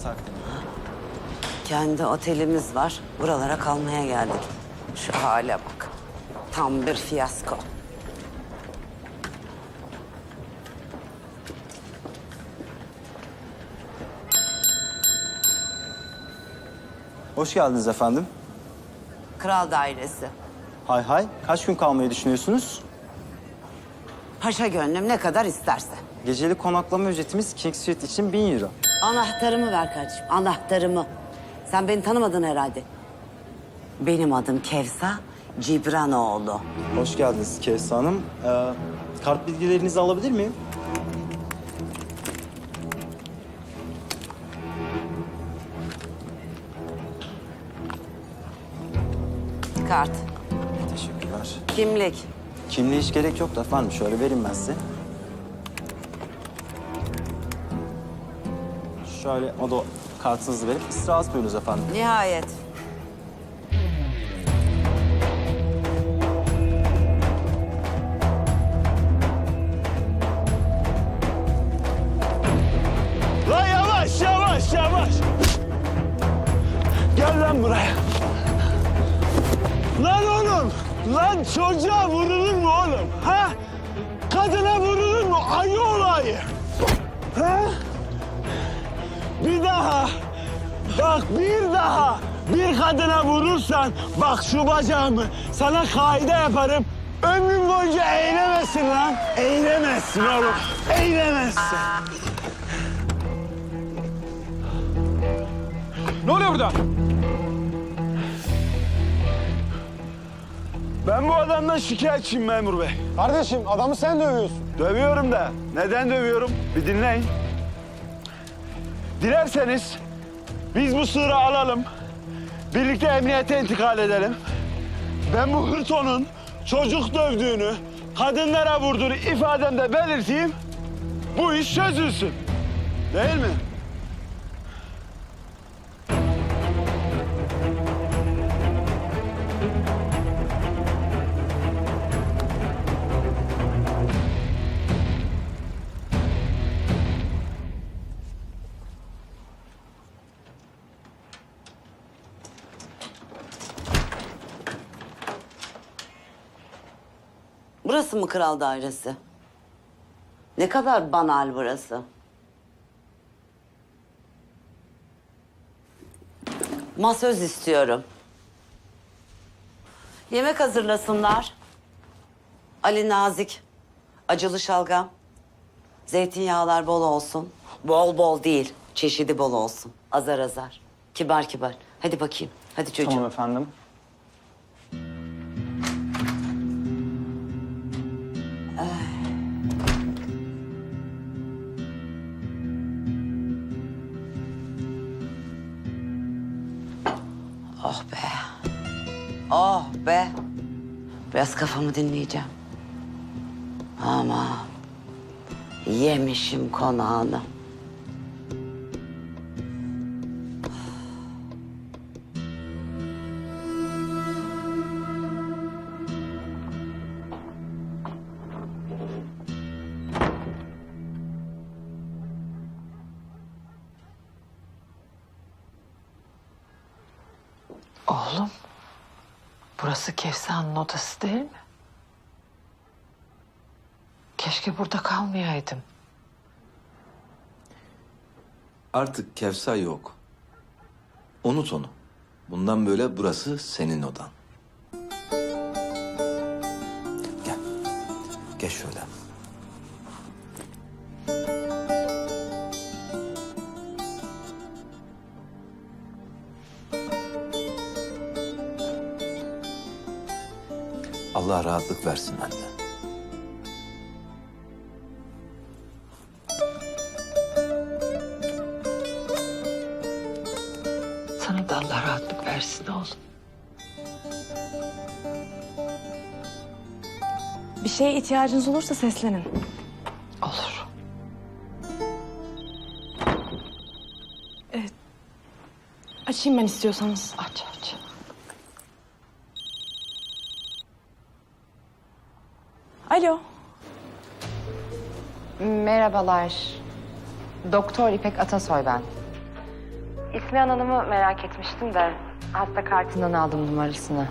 Yatak. Kendi otelimiz var. Buralara kalmaya geldik. Şu hale bak. Tam bir fiyasko. Hoş geldiniz efendim. Kral dairesi. Hay hay. Kaç gün kalmayı düşünüyorsunuz? Paşa gönlüm ne kadar isterse. Gecelik konaklama ücretimiz King Suite için 1000 euro. Anahtarımı ver kardeşim, anahtarımı. Sen beni tanımadın herhalde. Benim adım Kevsa Cibranoğlu. Hoş geldiniz Kevsa Hanım. Ee, kart bilgilerinizi alabilir miyim? Kart, Teşekkürler. kimlik. Kimliğe hiç gerek yok da efendim. Şöyle vereyim ben size. Şöyle o da kartınızı verip istirahat buyurunuz efendim. Nihayet. Lan yavaş yavaş yavaş. Gel lan buraya. Lan oğlum. Lan çocuğa vurulur mu oğlum? Ha? Kadına vurulur mu? Ayı olayı. Ha? Bir daha. Bak bir daha. Bir kadına vurursan bak şu bacağımı sana kaide yaparım. Ömrün boyunca eğilemezsin lan. Eğilemezsin oğlum. Eğilemezsin. Ne oluyor burada? Ben bu adamdan şikayetçiyim memur bey. Kardeşim adamı sen dövüyorsun. Dövüyorum da. Neden dövüyorum? Bir dinleyin. Dilerseniz biz bu sığırı alalım. Birlikte emniyete intikal edelim. Ben bu hırtonun çocuk dövdüğünü, kadınlara vurduğunu ifademde belirteyim. Bu iş çözülsün. Değil mi? Burası mı kral dairesi? Ne kadar banal burası. Masöz istiyorum. Yemek hazırlasınlar. Ali Nazik, acılı şalgam. Zeytinyağlar bol olsun. Bol bol değil, çeşidi bol olsun. Azar azar. Kibar kibar. Hadi bakayım. Hadi çocuğum. Tamam efendim. Oh be. Oh be. Biraz kafamı dinleyeceğim. Ama yemişim konağını. Burası Kevsa'nın odası değil mi? Keşke burada kalmayaydım. Artık Kevsa yok. Unut onu. Bundan böyle burası senin odan. Gel. Geç şöyle. Allah rahatlık versin anne. Sana da Allah rahatlık versin oğlum. Bir şeye ihtiyacınız olursa seslenin. Olur. Açayım ben istiyorsanız. Aç Merhabalar. Doktor İpek Atasoy ben. İsmihan Hanım'ı merak etmiştim de hasta kartından aldım numarasını.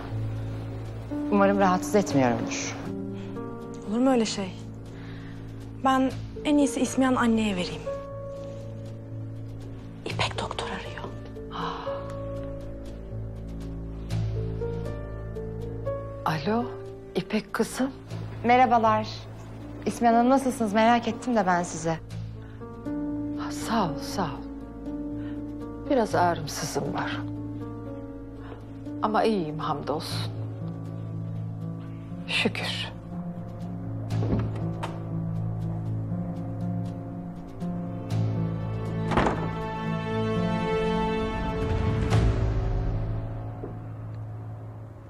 Umarım rahatsız etmiyorumdur. Olur mu öyle şey? Ben en iyisi İsmihan anneye vereyim. İpek doktor arıyor. Alo, İpek kızım. Merhabalar. İsmihan Hanım nasılsınız? Merak ettim de ben size. Ha, sağ ol, sağ ol. Biraz ağrımsızım var. Ama iyiyim hamdolsun. Şükür.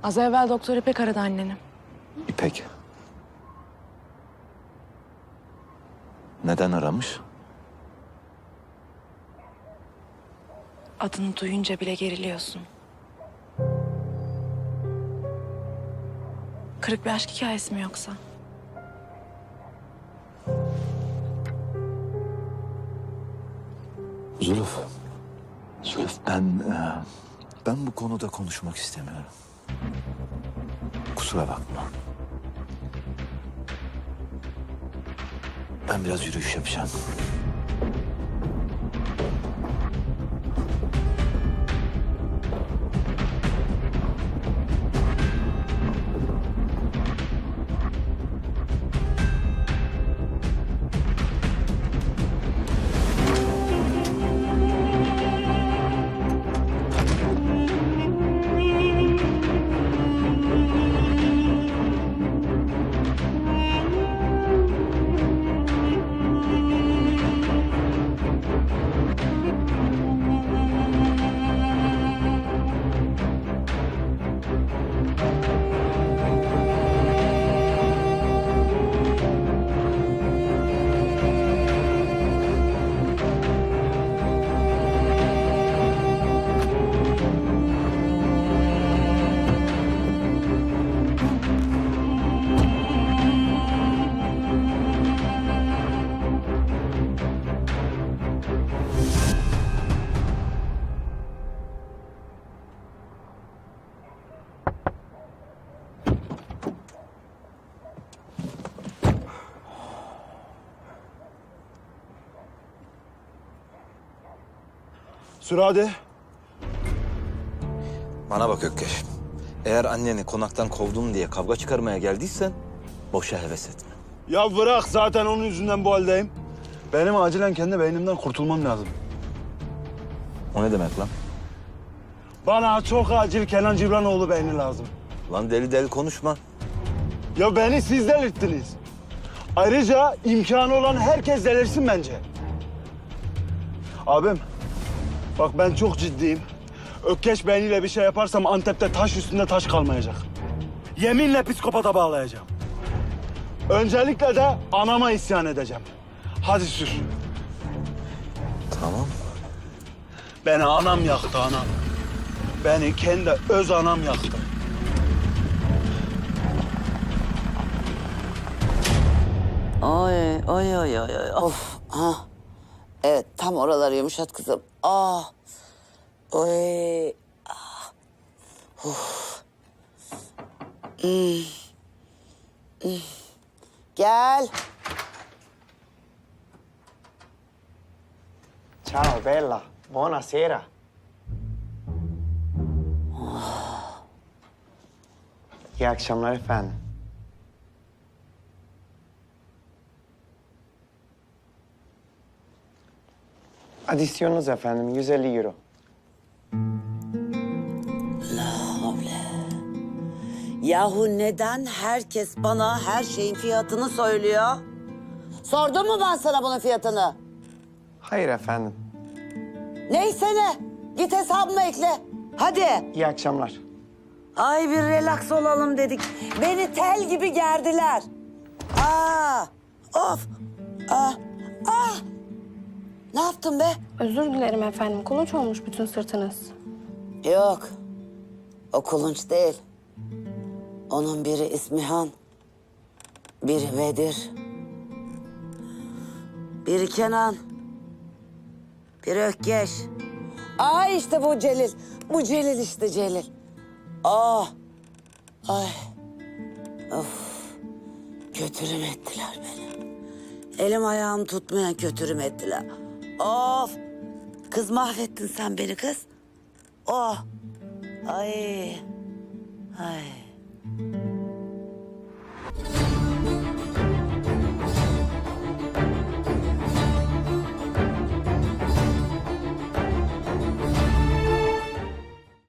Az evvel doktor İpek aradı anneni. İpek. Neden aramış? Adını duyunca bile geriliyorsun. Kırık bir aşk hikayesi mi yoksa? Zuluf. Zuluf ben... e, ben bu konuda konuşmak istemiyorum. Kusura bakma. Ben biraz yürüyüş yapacağım. Sür hadi. Bana bak Ökkeş. Eğer anneni konaktan kovdum diye kavga çıkarmaya geldiysen boşa heves etme. Ya bırak zaten onun yüzünden bu haldeyim. Benim acilen kendi beynimden kurtulmam lazım. O ne demek lan? Bana çok acil Kenan Cibranoğlu beyni lazım. Lan deli deli konuşma. Ya beni siz delirttiniz. Ayrıca imkanı olan herkes delirsin bence. Abim, bak ben çok ciddiyim. Ökkeş beyniyle bir şey yaparsam Antep'te taş üstünde taş kalmayacak. Yeminle psikopata bağlayacağım. Öncelikle de anama isyan edeceğim. Hadi sür. Tamam. Beni anam yaktı anam. Beni kendi öz anam yaktı. Oy, oy, oy, oy, oy. Of, ha. Evet, tam oraları yumuşat kızım. Ah, oy. Ah. Uf. Hmm. Hmm. Gel. Ciao bella, buonasera. İyi akşamlar efendim. Adisyonunuz efendim 150 euro. Yahu neden herkes bana her şeyin fiyatını söylüyor? Sordum mu ben sana bunun fiyatını? Hayır efendim. Neyse ne? Git hesabıma ekle. Hadi. İyi akşamlar. Ay bir relax olalım dedik. Beni tel gibi gerdiler. Aa, of. Aa, ah. Ne yaptın be? Özür dilerim efendim. Kulunç olmuş bütün sırtınız. Yok. O kulunç değil. Onun biri İsmihan. Biri Bedir. Biri Kenan. Biri Ökkeş. Ay işte bu Celil. Bu Celil işte Celil. Ah. Ay. Of. Kötürüm ettiler beni. Elim ayağım tutmayan kötürüm ettiler. Of. Kız mahvettin sen beni kız. Oh. Ay. Ay. Thank you.